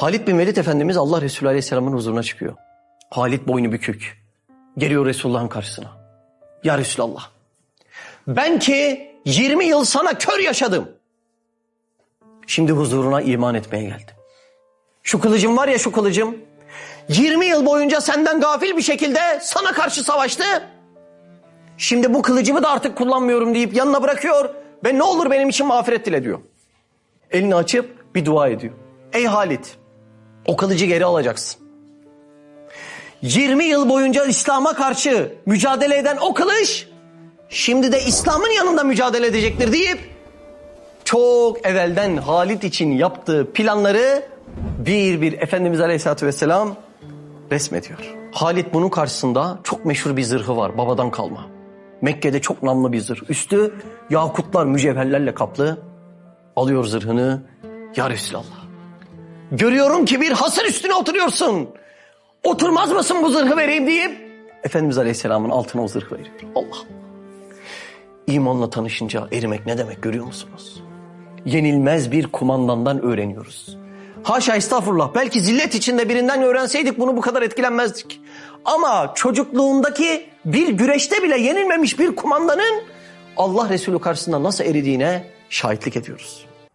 Halid bin Velid Efendimiz Allah Resulü Aleyhisselam'ın huzuruna çıkıyor. Halid boynu bükük. Geliyor Resulullah'ın karşısına. Ya Resulallah. Ben ki 20 yıl sana kör yaşadım. Şimdi huzuruna iman etmeye geldim. Şu kılıcım var ya şu kılıcım. 20 yıl boyunca senden gafil bir şekilde sana karşı savaştı. Şimdi bu kılıcımı da artık kullanmıyorum deyip yanına bırakıyor. Ve ne olur benim için mağfiret dile diyor. Elini açıp bir dua ediyor. Ey Halit o kılıcı geri alacaksın. 20 yıl boyunca İslam'a karşı mücadele eden o kılıç şimdi de İslam'ın yanında mücadele edecektir deyip çok evvelden Halit için yaptığı planları bir bir Efendimiz Aleyhisselatü Vesselam resmediyor. Halit bunun karşısında çok meşhur bir zırhı var babadan kalma. Mekke'de çok namlı bir zırh. Üstü yakutlar, mücevherlerle kaplı. Alıyor zırhını. Ya Resulallah. Görüyorum ki bir hasır üstüne oturuyorsun. Oturmaz mısın bu zırhı vereyim deyip Efendimiz Aleyhisselam'ın altına o zırhı veriyor. Allah. İmanla tanışınca erimek ne demek görüyor musunuz? Yenilmez bir kumandandan öğreniyoruz. Haşa estağfurullah belki zillet içinde birinden öğrenseydik bunu bu kadar etkilenmezdik. Ama çocukluğundaki bir güreşte bile yenilmemiş bir kumandanın Allah Resulü karşısında nasıl eridiğine şahitlik ediyoruz.